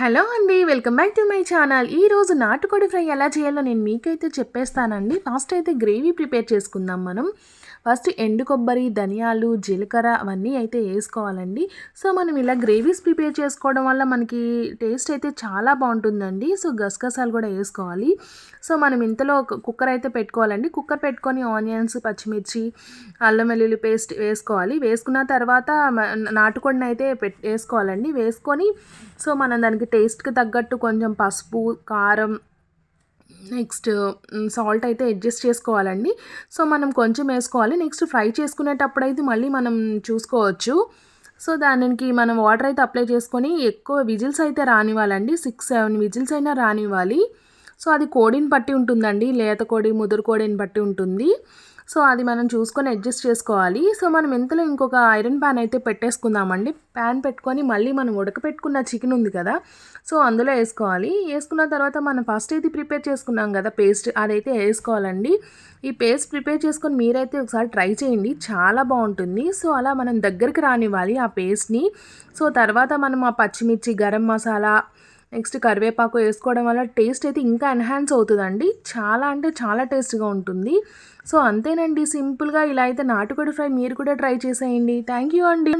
Hello అండి welcome back to my channel. ఈ రోజు నాటుకోడి ఫ్రై ఎలా చేయాలో నేను మీకైతే చెప్పేస్తానండి. ఫస్ట్ అయితే గ్రేవీ ప్రిపేర్ చేసుకుందాం మనం. ఫస్ట్ ఎండు కొబ్బరి ధనియాలు జీలకర్ర అవన్నీ అయితే వేసుకోవాలండి. సో మనం ఇలా గ్రేవీస్ ప్రిపేర్ చేసుకోవడం వల్ల మనకి టేస్ట్ అయితే చాలా బాగుంటుందండి. సో గసగసాలు కూడా వేసుకోవాలి. సో మనం ఇంతలో కుక్కర్ అయితే పెట్టుకోవాలండి. కుక్కర్ పెట్టుకొని ఆనియన్స్ పచ్చిమిర్చి అల్లం వెల్లుల్లి పేస్ట్ వేసుకోవాలి. వేసుకున్న తర్వాత నాటుకోడిని అయితే పెట్ వేసుకోవాలండి. వేసుకొని సో మనం దానికి టేస్ట్కి తగ్గట్టు కొంచెం పసుపు కారం నెక్స్ట్ సాల్ట్ అయితే అడ్జస్ట్ చేసుకోవాలండి. సో మనం కొంచెం వేసుకోవాలి. నెక్స్ట్ ఫ్రై చేసుకునేటప్పుడు అయితే మళ్ళీ మనం చూసుకోవచ్చు. సో దానికి మనం వాటర్ అయితే అప్లై చేసుకొని ఎక్కువ విజిల్స్ అయితే రానివ్వాలండి. సిక్స్ సెవెన్ విజిల్స్ అయినా రానివ్వాలి. సో అది కోడిని బట్టి ఉంటుందండి. లేత కోడి ముదురు కోడిని బట్టి ఉంటుంది. సో అది మనం చూసుకొని అడ్జస్ట్ చేసుకోవాలి. సో మనం ఎంతలో ఇంకొక ఐరన్ ప్యాన్ అయితే పెట్టేసుకుందామండి. ప్యాన్ పెట్టుకొని మళ్ళీ మనం ఉడకపెట్టుకున్న చికెన్ ఉంది కదా సో అందులో వేసుకోవాలి. వేసుకున్న తర్వాత మనం ఫస్ట్ అయితే ప్రిపేర్ చేసుకున్నాం కదా పేస్ట్ అదైతే వేసుకోవాలండి. ఈ పేస్ట్ ప్రిపేర్ చేసుకొని మీరైతే ఒకసారి ట్రై చేయండి. చాలా బాగుంటుంది. సో అలా మనం దగ్గరికి రానివ్వాలి ఆ పేస్ట్ని. సో తర్వాత మనం ఆ పచ్చిమిర్చి గరం మసాలా నెక్స్ట్ కరివేపాకు వేసుకోవడం వల్ల టేస్ట్ అయితే ఇంకా ఎన్హాన్స్ అవుతుందండి. చాలా అంటే చాలా టేస్ట్గా ఉంటుంది. సో అంతేనండి. సింపుల్గా ఇలా అయితే నాటుకోడి ఫ్రై మీరు కూడా ట్రై చేసేయండి. థ్యాంక్ యూ అండి.